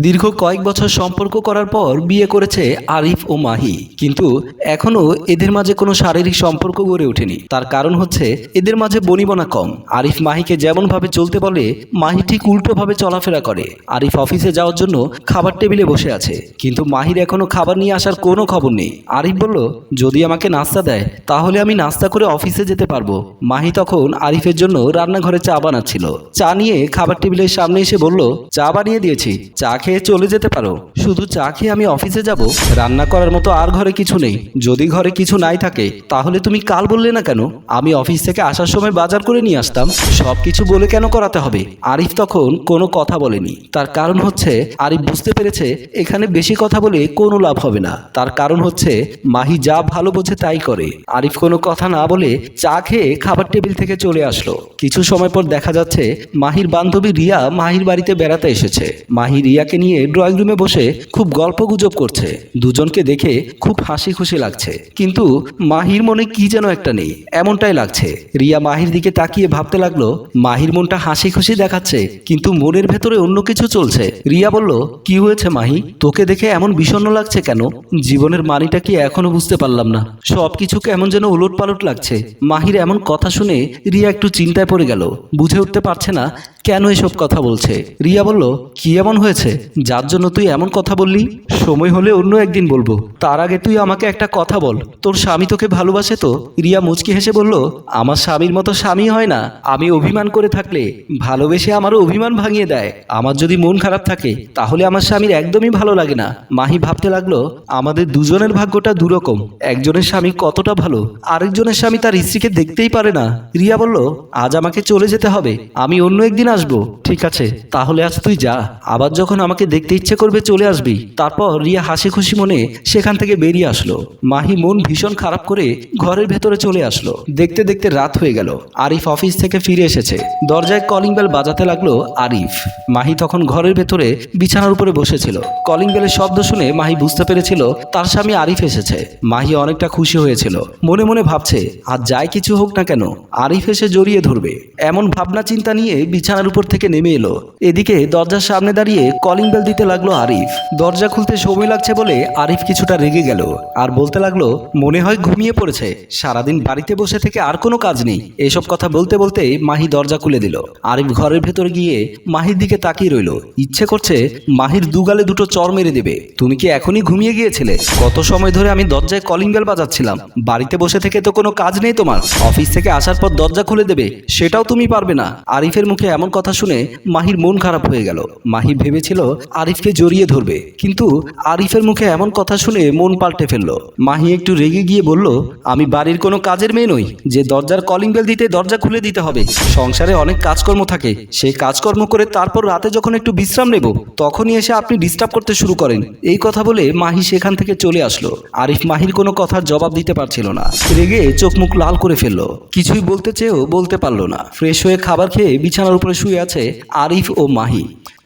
দীর্ঘ কয়েক বছর সম্পর্ক করার পর বিয়ে করেছে আরিফ ও মাহি। কিন্তু এখনও এদের মাঝে কোনো শারীরিক সম্পর্ক গড়ে ওঠেনি। তার কারণ হচ্ছে এদের মাঝে বনিবনা কম। আরিফ মাহিকে যেমনভাবে চলতে বলে, মাহি ঠিক উল্টোভাবে চলাফেরা করে। আরিফ অফিসে যাওয়ার জন্য খাবার টেবিলে বসে আছে। কিন্তু মাহির এখনও খাবার নিয়ে আসার কোনো খবর নেই। আরিফ বলল, যদি আমাকে নাস্তা দেয়, তাহলে আমি নাস্তা করে অফিসে যেতে পারব। মাহি তখন আরিফের জন্য রান্নাঘরে চা বানাচ্ছিল। চা নিয়ে খাবার টেবিলের সামনে এসে বলল, চা বানিয়ে দিয়েছি। চা খেয়ে চলে যেতে পারো। শুধু চা খেয়ে আমি অফিসে যাব। রান্না করার মতো আর ঘরে কিছু নেই। যদি ঘরে কিছু নাই থাকে, তাহলে তুমি কাল বললে না কেন? আমি অফিস থেকে আসার সময় বাজার করে নিয়ে আসতাম। সব কিছু বলে কেন করাতে হবে? আরিফ তখন কোনো কথা বলেনি। তার কারণ হচ্ছে, আরিফ বুঝতে পেরেছে, এখানে বেশি কথা বলে কোনো লাভ হবে না। তার কারণ হচ্ছে, মাহি যা ভালো বোঝে তাই করে। আরিফ কোনো কথা না বলে চা খেয়ে খাবার টেবিল থেকে চলে আসলো। কিছু সময় পর দেখা যাচ্ছে, মাহির বান্ধবী রিয়া মাহির বাড়িতে বেড়াতে এসেছে। মাহি রিয়াকে নিয়ে ড্রয়িং রুমে বসে খুব গল্প গুজব করছে। দুজনকে দেখে খুব হাসি খুশি লাগছে। কিন্তু মাহির মনে কি যেন একটা নেই, এমনটাই লাগছে। রিয়া মাহির দিকে তাকিয়ে ভাবতে লাগল, মাহির মনটা হাসি খুশি দেখাচ্ছে, কিন্তু মনের ভেতরে অন্য কিছু চলছে। রিয়া বলল, কি হয়েছে মাহি? তোকে দেখে এমন বিষণ্ণ লাগছে কেন? জীবনের মানিটা কি এখনও বুঝতে পারলাম না। সব কিছু কেমন যেন উলট পালট লাগছে। মাহির এমন কথা শুনে রিয়া একটু চিন্তায় পড়ে গেল। বুঝে উঠতে পারছে না কেন এসব কথা বলছে? রিয়া বলল, কি এমন হয়েছে? যার জন্য তুই এমন কথা বললি? সময় হলে অন্য একদিন বলব। তার আগে তুই আমাকে একটা কথা বল। তোর স্বামী তোকে ভালোবাসে তো? রিয়া মুচকি হেসে বলল, আমার স্বামীর মতো স্বামী হয় না। আমি অভিমান করে থাকলে ভালোবেসে আমারও অভিমান ভাঙিয়ে দেয়। আমার যদি মন খারাপ থাকে, তাহলে আমার স্বামীর একদমই ভালো লাগে না। মাহি ভাবতে লাগল, আমাদের দুজনের ভাগ্যটা দুরকম। একজনের স্বামী কতটা ভালো, আরেকজনের স্বামী তার স্ত্রীকে দেখতেই পারে না। রিয়া বলল, আজ আমাকে চলে যেতে হবে। আমি অন্য একদিন আসব, ঠিক আছে। তাহলে আজ তুই যা। আবার যখন আমাকে দেখতে ইচ্ছে করবে চলে আসবি। তারপর রিয়া হাসি খুশি মনে সেখান থেকে বেরিয়ে আসলো। মাহি মন ভীষণ খারাপ করে ঘরের ভেতরে চলে আসলো। দেখতে দেখতে রাত হয়ে গেল। আরিফ অফিস থেকে ফিরে এসেছে। দরজায় কলিং বেল বাজাতে লাগল আরিফ। মাহি তখন ঘরের ভেতরে বিছানার উপরে বসেছিল। কলিং বেলের শব্দ শুনে মাহি বুঝতে পেরেছিল তার স্বামী আরিফ এসেছে। মাহি অনেকটা খুশি হয়েছিল। মনে মনে ভাবছে, আর যাই কিছু হোক না কেন, আরিফ এসে জড়িয়ে ধরবে। এমন ভাবনা চিন্তা নিয়ে বিছানার উপর থেকে নেমে এলো। এদিকে দরজার সামনে দাঁড়িয়ে কলিং বেল দিতে লাগল আরিফ। দরজা খুলতে সময় লাগছে বলে আরিফ কিছুটা রেগে গেল আর বলতে লাগল, মনে হয় ঘুমিয়ে পড়েছে। সারাদিন বাড়িতে বসে থেকে আর কোনো কাজ নেই। এসব কথা বলতে বলতে মাহি দরজা খুলে দিল। আরিফ ঘরের ভেতর গিয়ে মাহির দিকে তাকিয়ে রইল। ইচ্ছে করছে মাহির দুগালে দুটো চর মেরে দেবে। তুমি কি এখনই ঘুমিয়ে গিয়েছিলে? কত সময় ধরে আমি দরজায় কলিং বেল বাজাচ্ছিলাম। বাড়িতে বসে থেকে তো কোনো কাজ নেই তোমার। অফিস থেকে আসার পর দরজা খুলে দেবে। সেটাও তুমি পারবে না। আরিফের মুখে এমন কথা শুনে মাহির মন খারাপ হয়ে গেল। মাহি ভেবেছিল আরিফকে জড়িয়ে ধরবে, কিন্তু আরিফের মুখে এমন কথা শুনে মন পাল্টে ফেলল। মাহি একটু রেগে গিয়ে বলল, আমি বাড়ির কোনো কাজের মেয়ে নই, যে দরজার কলিং বেল দিতে দরজা খুলে দিতে হবে। সংসারে অনেক কাজকর্ম থাকে সেই কাজকর্ম করে তারপর রাতে যখন একটু বিশ্রাম নেব, তখনই এসে আপনি ডিস্টার্ব করতে শুরু করেন। এই কথা বলে মাহি সেখান থেকে চলে আসলো। আরিফ মাহির কোনো কথার জবাব দিতে পারছিল না। রেগে চোখ মুখ লাল করে ফেলল। কিছুই বলতে চেয়েও বলতে পারল না। ফ্রেশ হয়ে খাবার খেয়ে বিছানার উপরে শুয়ে আছে আরিফ ও মাহি।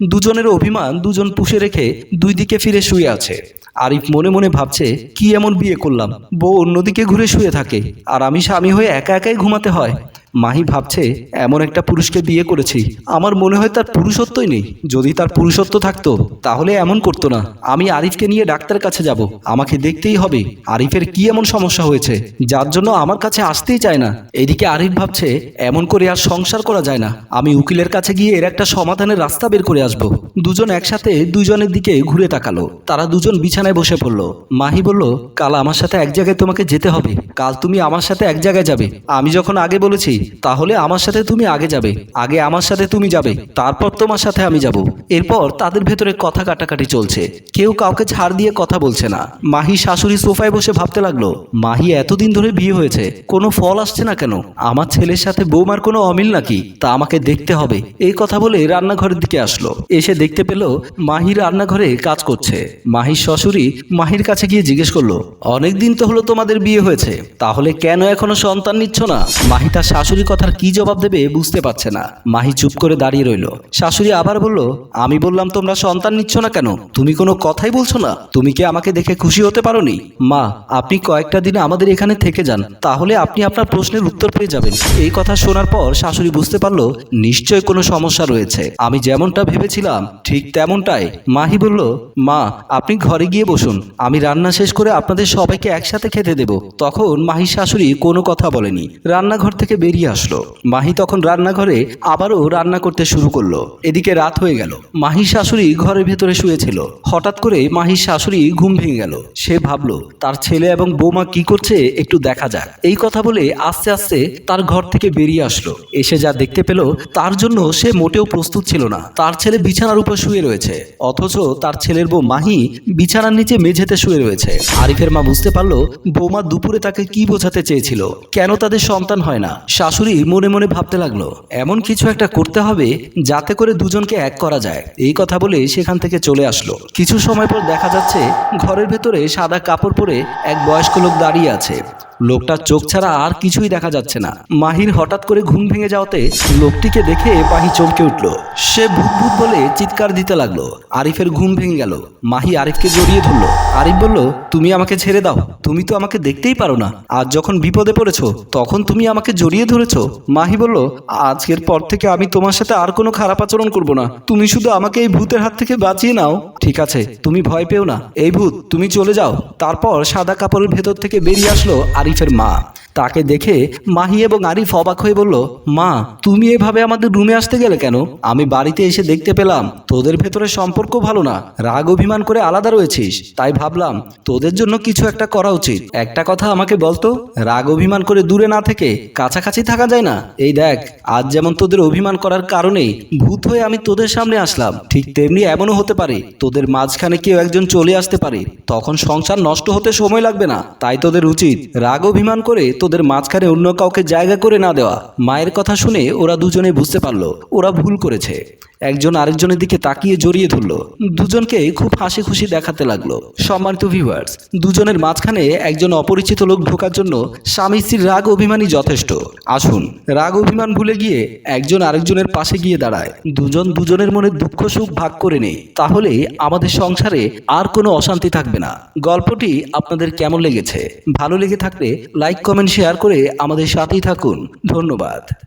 দুজনের অভিমান দুজন পুষে রেখে দুই দিকে ফিরে শুয়ে আছে। আরিফ মনে মনে ভাবছে, কি এমন বিয়ে করলাম? বউ অন্যদিকে ঘুরে শুয়ে থাকে। আর আমি স্বামী হয়ে একা একাই ঘুমাতে হয়। মাহি ভাবছে, এমন একটা পুরুষকে বিয়ে করেছি। আমার মনে হয় তার পুরুষত্বই নেই। যদি তার পুরুষত্ব থাকতো, তাহলে এমন করতো না। আমি আরিফকে নিয়ে ডাক্তারের কাছে যাব। আমাকে দেখতেই হবে আরিফের কি এমন সমস্যা হয়েছে, যার জন্য আমার কাছে আসতেই চায় না। এদিকে আরিফ ভাবছে, এমন করে আর সংসার করা যায় না। আমি উকিলের কাছে গিয়ে এর একটা সমাধানের রাস্তা বের করে আসব। দুজন একসাথে দুজনের দিকে ঘুরে তাকালো। তারা দুজন বিছানায় বসে পড়ল। মাহি বলল, কাল আমার সাথে এক জায়গায় তোমাকে যেতে হবে। কাল তুমি আমার সাথে এক জায়গায় যাবে। আমি যখন আগে বলেছি তাহলে আমার সাথে তুমি আগে যাবে। আগে আমার সাথে তুমি যাবে। তারপর তোমার সাথে আমি যাব। এরপর তাদের ভেতরে কথা কাটাকাটি চলছে। কেউ কাউকে ছাড় দিয়ে কথা বলছে না। মাহি শাশুড়ি সোফায় বসে ভাবতে লাগল, মাহি, এতদিন ধরে বিয়ে হয়েছে। কোনো ফল আসছে না কেন? আমার ছেলের সাথে বৌমার কোনো অমিল নাকি? তা আমাকে দেখতে হবে। এই কথা বলে রান্নাঘরের দিকে আসলো। এসে দেখতে পেল মাহি রান্নাঘরে কাজ করছে। মাহির শ্বশুরি মাহির কাছে গিয়ে জিজ্ঞেস করল অনেকদিন তো হলো তোমাদের বিয়ে হয়েছে। তাহলে কেন এখনও সন্তান নিচ্ছ না? মাহি তার শাশুড়ি কথার কি জবাব দেবে বুঝতে পারছে না। মাহি চুপ করে দাঁড়িয়ে রইল। শাশুড়ি আবার বলল, আমি বললাম তোমরা সন্তান নিচ্ছ না কেন? তুমি কোনো কথাই বলছো না। তুমি কি আমাকে দেখে খুশি হতে পারোনি? মা, আপনি কয়েকটা দিনে আমাদের এখানে থেকে যান। তাহলে আপনি আপনার প্রশ্নের উত্তর পেয়ে যাবেন। এই কথা শোনার পর শাশুড়ি বুঝতে পারল, নিশ্চয় কোনো সমস্যা রয়েছে। আমি যেমনটা ভেবেছিলাম, ঠিক তেমনটাই। মাহি বলল, মা, আপনি ঘরে গিয়ে বসুন। আমি রান্না শেষ করে আপনাদের সবাইকে একসাথে খেতে দেব। তখন মাহি শাশুড়ি কোনো কথা বলেনি। রান্নাঘর থেকে বেরিয়ে আসলো। মাহি তখন রান্নাঘরে আবারও রান্না করতে শুরু করল। এদিকে রাত হয়ে গেল। মাহি শাশুড়ি ঘরের ভেতরে শুয়েছিল। হঠাৎ করে মাহির শাশুড়ি ঘুম ভেঙে গেল। সে ভাবলো, তার ছেলে এবং বৌমা কি করছে একটু দেখা যাক। এই কথা বলে আস্তে আস্তে তার ঘর থেকে বেরিয়ে আসলো। এসে যা দেখতে পেল, তার জন্য সে মোটেও প্রস্তুত ছিল না। তার ছেলে বিছানার উপর শুয়ে রয়েছে। অথচ তার ছেলের বউ মাহি বিছানার নিচে মেঝেতে শুয়ে রয়েছে। আরিফের মা বুঝতে পারল, বৌমা দুপুরে তাকে কি বোঝাতে চেয়েছিল? কেন তাদের সন্তান হয় না? শাশুড়ি মনে মনে ভাবতে লাগল, এমন কিছু একটা করতে হবে যাতে করে দুজনকে এক করা যায়। এই কথা বলে সেখান থেকে চলে আসলো। কিছু সময় পর দেখা যাচ্ছে ঘরের ভেতরে সাদা কাপড় পরে এক বয়স্ক লোক দাঁড়িয়ে আছে। লোকটার চোখ ছাড়া আর কিছুই দেখা যাচ্ছে না। মাহির হঠাৎ করে ঘুম ভেঙে যাওয়াতে লোকটিকে দেখে মাহি চমকে উঠল। সে ভূত ভূত বলে চিৎকার দিতে লাগল। আরিফের ঘুম ভেঙে গেল। মাহি আরিফকে জড়িয়ে ধরলো। আরিফ বলল, তুমি আমাকে ছেড়ে দাও। তুমি তো আমাকে দেখতেই পারো না। আজ যখন বিপদে পড়েছ, তখন তুমি আমাকে জড়িয়ে ধরেছ। মাহি বলল, আজকের পর থেকে আমি তোমার সাথে আর কোনো খারাপ আচরণ করব না। তুমি শুধু আমাকে এই ভূতের হাত থেকে বাঁচিয়ে নাও। ঠিক আছে, তুমি ভয় পেও না। এই ভূত, তুমি চলে যাও। তারপর সাদা কাপড়ের ভেতর থেকে বেরিয়ে আসলো আরিফের মা। তাকে দেখে মাহি এবং আরিফ অবাক হয়ে বলল, মা, তুমি এভাবে আমাদের রুমে আসতে গেলে কেন? আমি বাড়িতে এসে দেখতে পেলাম, তোদের ভেতরে সম্পর্ক ভালো না, রাগ অভিমান করে আলাদা রয়েছিস। তাই ভাবলাম, তোদের জন্য কিছু একটা করা উচিত। একটা কথা আমাকে বলতো, রাগ অভিমান করে দূরে না থেকে কাছাকাছি থাকা যায় না। এই দেখ, আজ যেমন তোদের অভিমান করার কারণেই ভূত হয়ে আমি তোদের সামনে আসলাম, ঠিক তেমনি এমনও হতে পারে, তোদের মাঝখানে কেউ একজন চলে আসতে পারে। তখন সংসার নষ্ট হতে সময় লাগবে না, তাই তোদের উচিত রাগ অভিমান করে তোদের মাঝখানে অন্য কাউকে জায়গা করে না দেওয়া। মায়ের কথা শুনে ওরা দুজনে বুঝতে পারল, ওরা ভুল করেছে। একজন আরেকজনের দিকে তাকিয়ে জড়িয়ে ধরলো। দুজনকে খুব হাসি খুশি দেখাতে লাগল। সম্মানিত ভিউয়ার্স দুজনের মাঝখানে একজন অপরিচিত লোক ঢোকার জন্য স্বামী স্ত্রীর রাগ অভিমানই যথেষ্ট। আসুন, রাগ অভিমান ভুলে গিয়ে একজন আরেকজনের পাশে গিয়ে দাঁড়ায়। দুজন দুজনের মনে দুঃখ সুখ ভাগ করে নেই। তাহলে আমাদের সংসারে আর কোনো অশান্তি থাকবে না। গল্পটি আপনাদের কেমন লেগেছে? ভালো লেগে থাকলে লাইক কমেন্ট শেয়ার করে আমাদের সাথেই থাকুন। ধন্যবাদ।